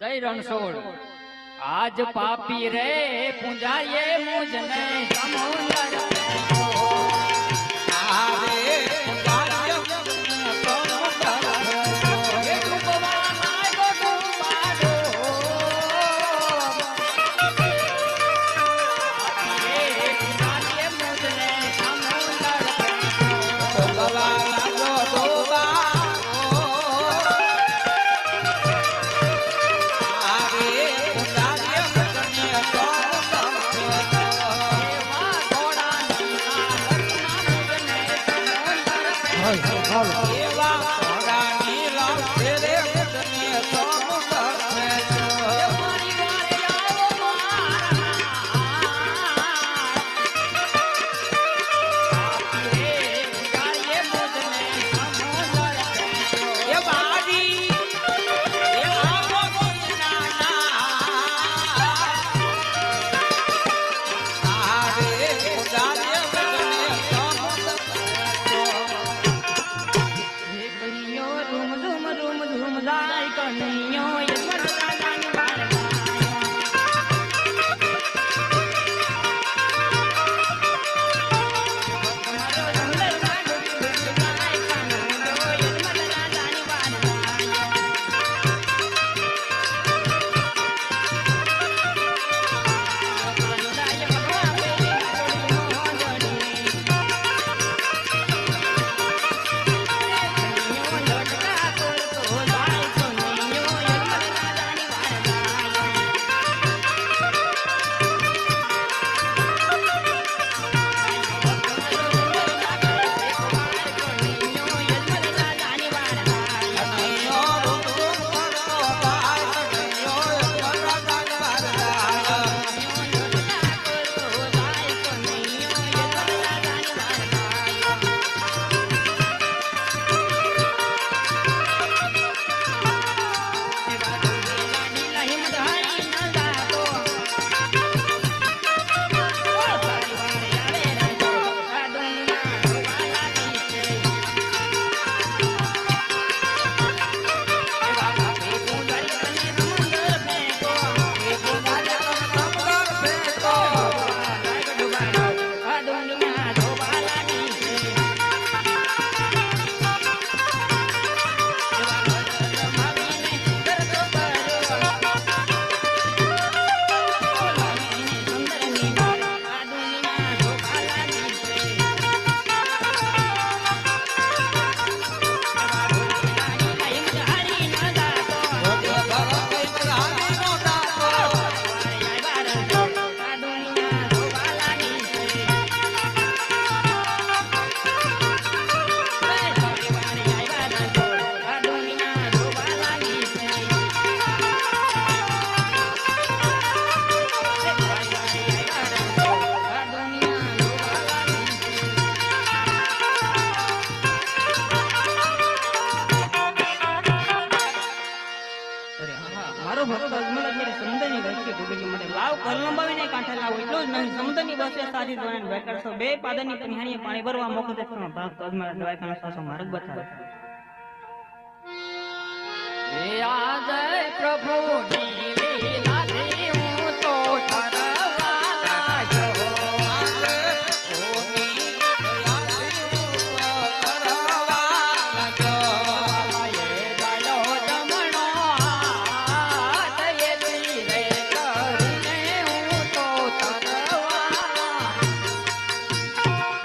જય રણછોડ આજ પાપી રે પૂજાએ મુજને સમુંદર એવા મારો ભક્તો અજમલ અત્યારે સમુદ્રની વચ્ચે ડૂબી ગયો માટે લાવ કલ લંબાવીને કાંઠે લાવ. એટલું જ નહીં, સમુદ્રની વચ્ચે સાજી ધોરણ વેકરસો બે પાદરની પિહાણીએ પાણી ભરવા મોકલ દેશનો ભક્ત અજમલ દવાખાના સાસો માર્ગ બતાવે. એ આદર